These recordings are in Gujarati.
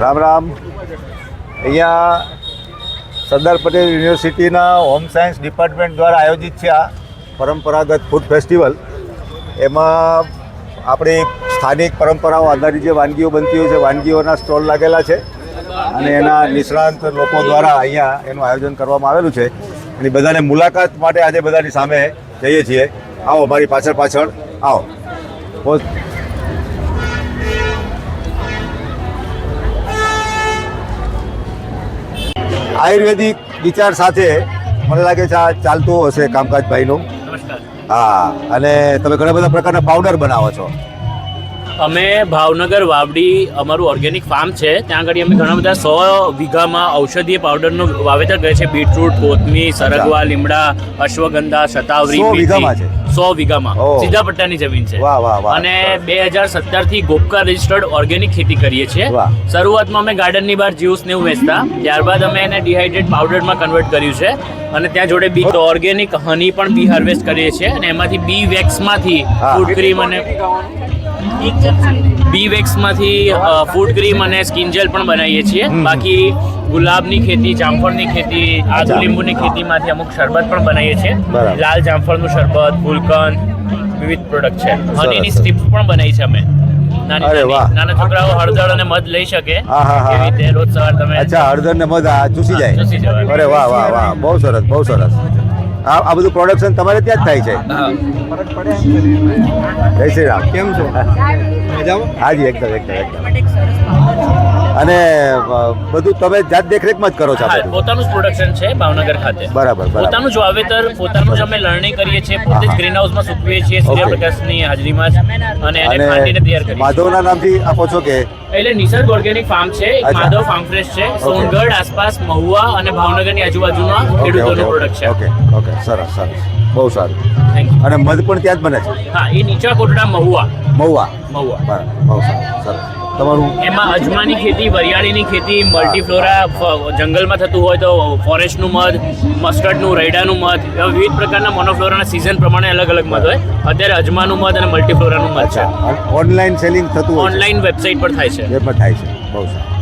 રામ રામ. અહીંયા સરદાર પટેલ યુનિવર્સિટીના હોમ સાયન્સ ડિપાર્ટમેન્ટ દ્વારા આયોજિત છે આ પરંપરાગત ફૂડ ફેસ્ટિવલ. એમાં આપણી સ્થાનિક પરંપરાઓ આધારિત જે વાનગીઓ બનતી હોય છે, વાનગીઓના સ્ટોલ લાગેલા છે અને એના નિષ્ણાંત લોકો દ્વારા અહીંયા એનું આયોજન કરવામાં આવેલું છે. અને બધાને મુલાકાત માટે આજે બધાની સામે જઈએ છીએ. આવો મારી પાછળ પાછળ. આવો. આયુર્વેદિક વિચાર સાથે મને લાગે છે આ ચાલતું હશે કામકાજ ભાઈનું. હા અને તમે ઘણા બધા પ્રકારના પાવડર બનાવો છો. અમે ભાવનગર વાવડી અમારું ઓર્ગેનિક ફાર્મ છે. ત્યાં આગળ અમે ઘણા બધા સો વીઘામાં ઔષધીય પાવડરનું વાવેતર કરે છે. બીટરૂટ કોથમીર સરગવા લીમડા અશ્વગંધા શતાવરી સો વીઘામાં સીધા પટ્ટાની જમીન છે. અને બે હજાર સત્તરથી ગોપકા રજિસ્ટર્ડ ઓર્ગેનિક ખેતી કરીએ છીએ. શરૂઆતમાં અમે ગાર્ડનની બહાર જ્યુસ ને એવું વેચતા. ત્યારબાદ અમે એને ડિહાઇડ્રેટ પાવડરમાં કન્વર્ટ કર્યું છે. અને ત્યાં જોડે બી ઓર્ગેનિક હની પણ બી હાર્વેસ્ટ કરીએ છીએ. અને એમાંથી બી વેક્સમાંથી ફૂડ ક્રીમ અને બી વેક્સમાંથી ફૂડ ક્રીમ અને સ્કિન જેલ પણ બનાવીએ છીએ. બાકી ગુલાબની ખેતી જામફળની ખેતી આદુ લીંબુની ખેતીમાંથી અમુક શરબત પણ બનાવીએ છીએ. લાલ જામફળનું શરબત ગુલકંદ વિવિધ પ્રોડક્ટ છે. હનીની સરસ. સ્ટ્રીપ્સ પણ બનાવી છે અમે. નાની અરે વાહ. નાના છોકરાઓ હળદર અને મધ લઈ શકે. હા, હા, હા. રીતે? રોજ સવાર તમે અચ્છા હળદર ને મધ ચૂસી જાય. અરે વાહ વાહ વાહ. બહુ સરસ બહુ સરસ. આ આ બધું પ્રોડક્શન તમારે ત્યાં જ થાય છે. જય શ્રી રામ. કેમ છો? હાજી એકદમ એકદમ એકદમ. અને બધું તમે જાત દેખરેખમાં જ કરો છો પોતાનું જ પ્રોડક્શન છે ભાવનગર ખાતે. બરાબર. પોતાનું જ વાવેતર પોતાનું જ અમે લણણી કરીએ છીએ પોતે જ ગ્રીન હાઉસમાં સૂકવીએ છીએ સૂર્યપ્રકાશની હાજરીમાં અને એને ખાંડીને તૈયાર કરીએ માધવના નામથી આપો છો કે? એટલે નિસર્ગ ઓર્ગેનિક ફાર્મ છે. માધવ ફાર્મ ફ્રેશ છે સોનગઢ આસપાસ મહુવા અને ભાવનગરની આજુબાજુમાં ખેડૂતોનું પ્રોડક્ટ છે. Okay okay. સરસ સરસ. બહુ સારું. અને મધ પણ ત્યાં જ બને છે? હા એ નીચા કોટડા મહુવા. મહુવા. મહુવા. બરાબર. બહુ સારું સરસ. તમારું? એમાં અજમાની ખેતી વરિયાળીની ખેતી મલ્ટીફ્લોરા જંગલમાં થતું હોય તો ફોરેસ્ટનું મધ મસ્ટર્ડનું રૈડાનું મધ એવા વિવિધ પ્રકારના મોનોફ્લોરાના સિઝન પ્રમાણે અલગ અલગ મધ હોય. અત્યારે અજમાનું મધ અને મલ્ટીફ્લોરાનું મધ છે. ઓનલાઈન સેલિંગ થતું હોય ઓનલાઈન વેબસાઇટ પર થાય છે. એ પણ થાય છે. બહુ સારું.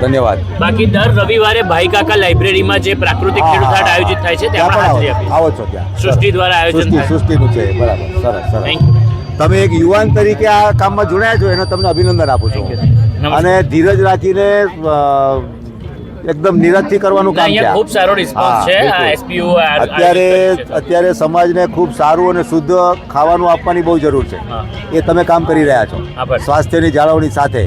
ધન્યવાદ. બાકી દર રવિવારે ભાઈ કાકા લાઇબ્રેરીમાં જે પ્રાકૃતિક ખેડૂત હાટ આયોજિત થાય છે ત્યાં પણ હાજરી આપી આવો છો ત્યાં. સૃષ્ટિ દ્વારા આયોજન સૃષ્ટિ સૃષ્ટિનું છે બરાબર. સરસ સરસ. થેન્ક યુ તમે એક યુવાન તરીકે આ કામમાં જોડાયા છો એનો તમને અભિનંદન આપું છું. અને ધીરજ રાખીને એકદમ નિરાશથી કરવાનું કામ છે ખૂબ સારો રિસ્પોન્સ છે. અત્યારે અત્યારે સમાજને ખૂબ સારું અને શુદ્ધ ખાવાનું આપવાની બહુ જરૂર છે. એ તમે કામ કરી રહ્યા છો. સ્વાસ્થ્યની જાળવણી સાથે.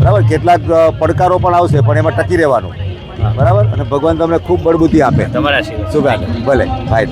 બરાબર? કેટલાક પડકારો પણ આવશે પણ એમાં ટકી રહેવાનું. બરાબર? અને ભગવાન તમને ખૂબ બળબુદ્ધિ આપે. તમારા શુભ ભલે. ભાઈ